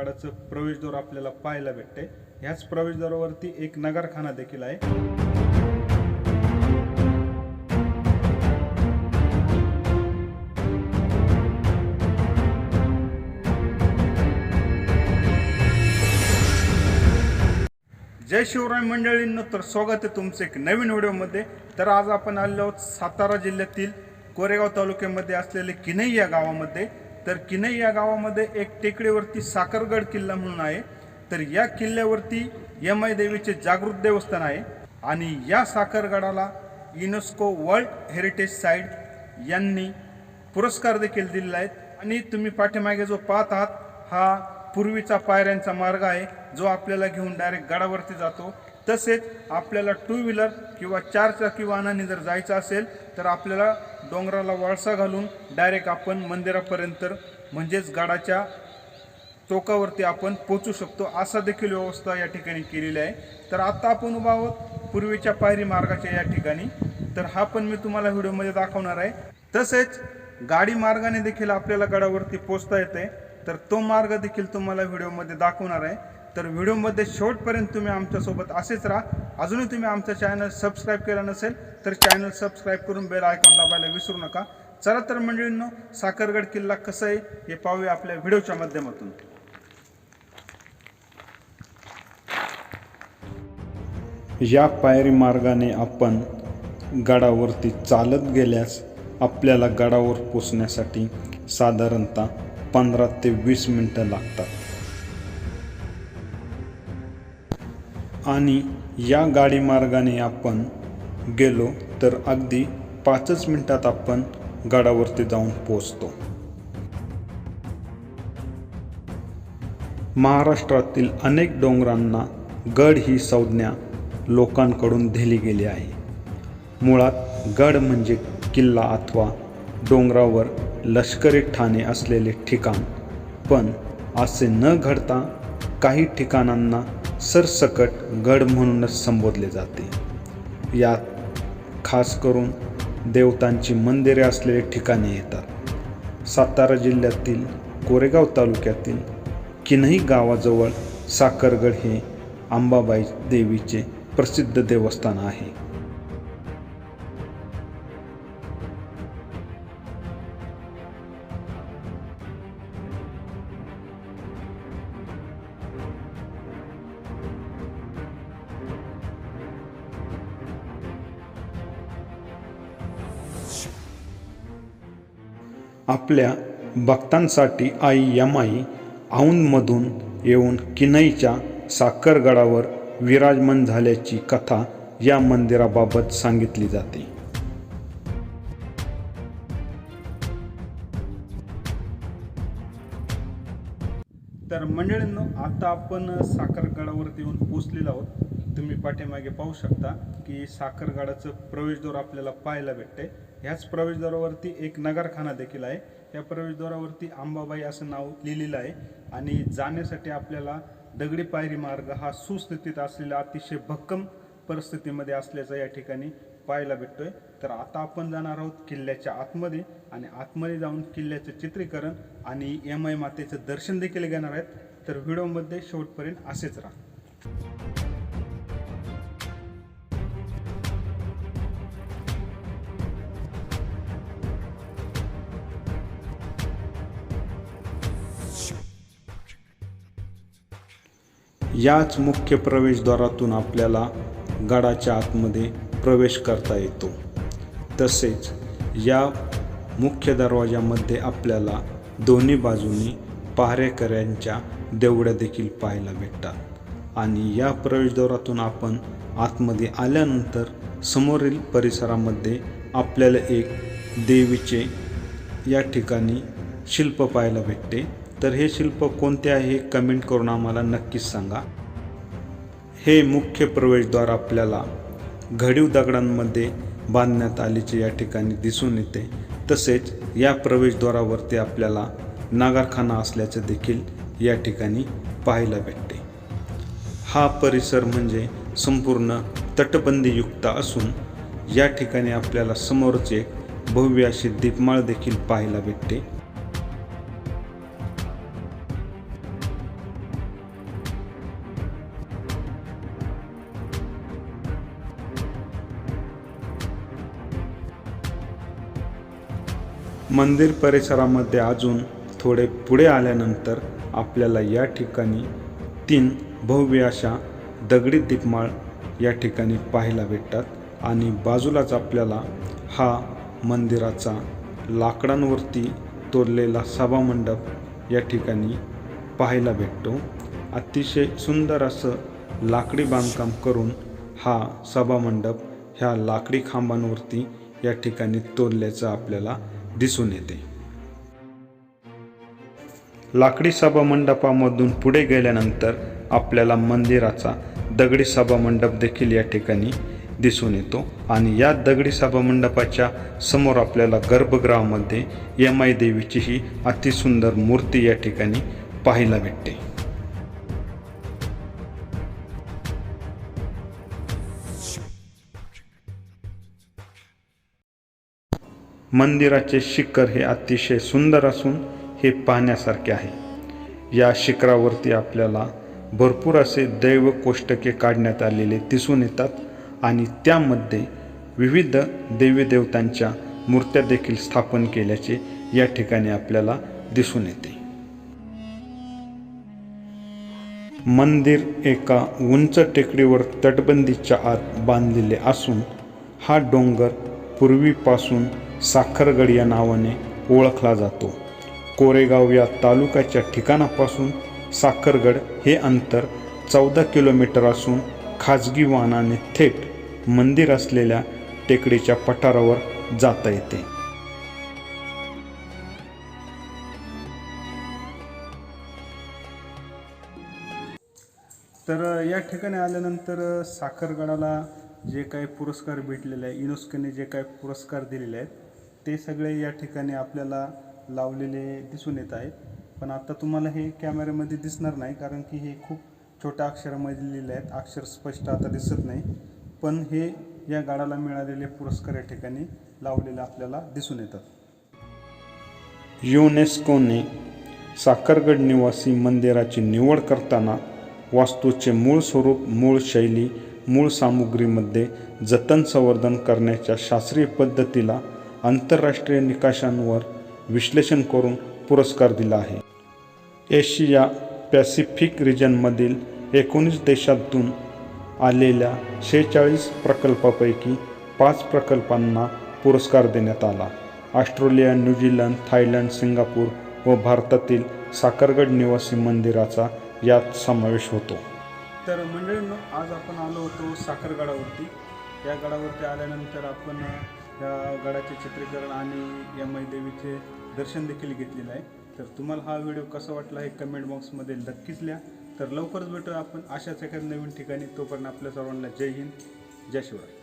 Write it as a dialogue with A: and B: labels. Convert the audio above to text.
A: गडाचं प्रवेशद्वार आपल्याला पाहायला भेटते ह्याच प्रवेशद्वारावरती एक नगरखाना देखील आहे. जय शिवराय मंडळींनो तर स्वागत आहे तुमचं एक नवीन व्हिडिओमध्ये. तर आज आपण आलो आहोत सातारा जिल्ह्यातील कोरेगाव तालुक्यामध्ये असलेले किनई या गावामध्ये. तर किनई या गावामध्ये एक टेकडीवरती साखरगड किल्ला म्हणून आहे. तर या किल्ल्यावरती यमाई देवीचे जागृत देवस्थान आहे. आणि या साखरगडाला युनेस्को वर्ल्ड हेरिटेज साईट यांनी पुरस्कार देखील दिलेला आहेत आणि तुम्ही पाठीमागे जो पाहत आहात हा पूर्वीचा पायऱ्यांचा मार्ग आहे जो आपल्याला घेऊन डायरेक्ट गडावरती जातो. तसेच आपल्याला टू व्हीलर किंवा चार चाकी वाहनाने जर जायचं असेल तर आपल्याला डोंगराला वळसा घालून डायरेक्ट आपण मंदिरापर्यंत म्हणजेच गडाच्या टोकावरती आपण पोचू शकतो असा देखील व्यवस्था या ठिकाणी केलेली आहे. तर आता आपण उभा आहोत पूर्वीच्या पायरी मार्गाच्या या ठिकाणी. तर हा पण मी तुम्हाला व्हिडिओमध्ये दाखवणार आहे. तसेच गाडी मार्गाने देखील आपल्याला गडावरती पोचता येते तर तो मार्ग देखील तुम्हाला व्हिडिओमध्ये दाखवणार आहे. तर व्हिडिओमध्ये शेवटपर्यंत तुम्ही आमच्यासोबत असेच राहा. अजूनही तुम्ही आमचं चॅनल सबस्क्राईब केलं नसेल तर चॅनल सबस्क्राईब करून बेल आयकॉन दाबायला विसरू नका. चला तर मंडळींनो साखरगड किल्ला कसं आहे हे पाहूया आपल्या व्हिडिओच्या माध्यमातून. या पायरी मार्गाने आपण गडावरती चालत गेल्यास आपल्याला गडावर पोचण्यासाठी साधारणतः पंधरा ते वीस मिनटं लागतात. आणि या गाडीमार्गाने आपण गेलो तर अगदी पाचच मिनटात आपण गडावरती जाऊन पोचतो महाराष्ट्रातील अनेक डोंगरांना गड ही संज्ञा लोकांकडून दिली गेली आहे. मुळात गड म्हणजे किल्ला अथवा डोंगरावर लष्करी ठाणे असलेले ठिकाण. पण असे न घडता काही ठिकाणांना सरसकट गड म्हणूनच संबोधले जाते. यात खास करून देवतांची मंदिरे असलेले ठिकाणे येतात. सातारा जिल्ह्यातील कोरेगाव तालुक्यातील किनही गावाजवळ साखरगड हे अंबाबाई देवीचे प्रसिद्ध देवस्थान आहे. आपल्या भक्तांसाठी आई यमाई औंधमधून येऊन किनईच्या साखरगडावर विराजमान झाल्याची कथा या मंदिराबाबत सांगितली जाते. तर मंडळींनो आता आपण साखरगडावरती येऊन पोचलेलो आहोत. तुम्ही पाठीमागे पाहू शकता की साखरगाडाचं प्रवेशद्वार आपल्याला पाहायला भेटते ह्याच प्रवेशद्वारावरती एक नगरखाना देखील आहे. या प्रवेशद्वारावरती अंबाबाई असं नाव लिहिलेलं आहे आणि जाण्यासाठी आपल्याला दगडी पायरी मार्ग हा सुस्थितीत असलेला अतिशय भक्कम परिस्थितीमध्ये असल्याचं या ठिकाणी पाहायला भेटतोय. तर आता आपण जाणार आहोत किल्ल्याच्या आतमध्ये आणि आतमध्ये जाऊन किल्ल्याचं चित्रीकरण आणि एम आय मातेचं दर्शन देखील घेणार आहेत. तर व्हिडिओमध्ये शेवटपर्यंत असेच राहा. याच मुख्य प्रवेशद्वारातून आपल्याला गडाच्या आतमध्ये प्रवेश करता येतो. तसेच या मुख्य दरवाजामध्ये आपल्याला दोन्ही बाजूनी पहारेकऱ्यांच्या देवड्या देखील पाहायला भेटतात. आणि या प्रवेशद्वारातून आपण आतमध्ये आल्यानंतर समोरील परिसरामध्ये आपल्याला एक देवीचे या ठिकाणी शिल्प पाहायला भेटते. तर हे शिल्प कोणते आहे हे कमेंट करून आम्हाला नक्कीच सांगा. हे मुख्य प्रवेशद्वार आपल्याला घडीव दगडांमध्ये बांधण्यात आल्याचे या ठिकाणी दिसून येते. तसेच या प्रवेशद्वारावरती आपल्याला नागारखाना असल्याचे देखील या ठिकाणी पाहायला भेटते. हा परिसर म्हणजे संपूर्ण तटबंदीयुक्त असून या ठिकाणी आपल्याला समोरचे एक भव्य अशी दीपमाळ देखील पाहायला भेटते. मंदिर परिसरामध्ये अजून थोडे पुढे आल्यानंतर आपल्याला या ठिकाणी तीन भव्य अशा दगडी दीपमाळ या ठिकाणी पाहायला भेटतात आणि बाजूलाच आपल्याला हा मंदिराचा लाकडांवरती तोरलेला सभामंडप या ठिकाणी पाहायला भेटतो. अतिशय सुंदर असं लाकडी बांधकाम करून हा सभामंडप ह्या लाकडी खांबांवरती या ठिकाणी तोरल्याचं आपल्याला दिसून येते. लाकडी सभामंडपामधून पुढे गेल्यानंतर आपल्याला मंदिराचा दगडी सभामंडप देखील या ठिकाणी दिसून येतो आणि या दगडी सभामंडपाच्या समोर आपल्याला गर्भगृहामध्ये यमाई देवीची ही अतिसुंदर मूर्ती या ठिकाणी पाहायला भेटते. मंदिराचे शिखर हे अतिशय सुंदर असून हे पाहण्यासारखे आहे. या शिखरावरती आपल्याला भरपूर असे दैव कोष्टके काढण्यात आलेले दिसून येतात आणि त्यामध्ये विविध देवी देवतांच्या मूर्त्या देखील स्थापन केल्याचे या ठिकाणी आपल्याला दिसून येते. मंदिर एका उंच टेकडीवर तटबंदीच्या आत बांधलेले असून हा डोंगर पूर्वीपासून साखरगड या नावाने ओळखला जातो. कोरेगाव या तालुक्याच्या ठिकाणापासून साखरगड हे अंतर चौदा किलोमीटर असून खाजगी वाहनाने थेट मंदिर असलेल्या टेकडीच्या पठारावर जाता येते. तर या ठिकाणी आल्यानंतर साखरगडाला जे काही पुरस्कार भेटलेले आहे युनेस्कोने जे काही पुरस्कार दिलेले आहेत ते सगळे या ठिकाणी आपल्याला लावलेले दिसून येत आहेत. पण आता तुम्हाला हे कॅमेऱ्यामध्ये दिसणार नाही कारण की हे खूप छोट्या अक्षरामध्ये लिहिलेले आहेत. अक्षर स्पष्ट आता दिसत नाही. पण हे या गाडाला मिळालेले पुरस्कार या ठिकाणी लावलेले आपल्याला दिसून येतात. युनेस्कोने साखरगड निवासी मंदिराची निवड करताना वास्तूचे मूळ स्वरूप मूळ शैली मूळ सामुग्रीमध्ये जतन संवर्धन करण्याच्या शास्त्रीय पद्धतीला आंतरराष्ट्रीय निकषांवर विश्लेषण करून पुरस्कार दिला आहे. एशिया पॅसिफिक रिजनमधील एकोणीस देशातून आलेल्या शेहेचाळीस प्रकल्पापैकी पाच प्रकल्पांना पुरस्कार देण्यात आला. ऑस्ट्रेलिया न्यूझीलंड थायलंड सिंगापूर व भारतातील साखरगड निवासी मंदिराचा यात समावेश होतो. तर मंडळींनो आज आपण आलो होतो साखरगडावरती. या गडावरती आल्यानंतर आपण ह्या गडाचे चित्रीकरण आणि यमाई देवीचे दर्शन देखील घेतलेलं आहे. तर तुम्हाला हा व्हिडिओ कसा वाटला हे कमेंट बॉक्समध्ये नक्कीच लिहा. तर लवकरच भेटू आपण अशाच एखाद्या नवीन ठिकाणी. तोपर्यंत आपल्या सर्वांना जय हिंद जय शिवराय.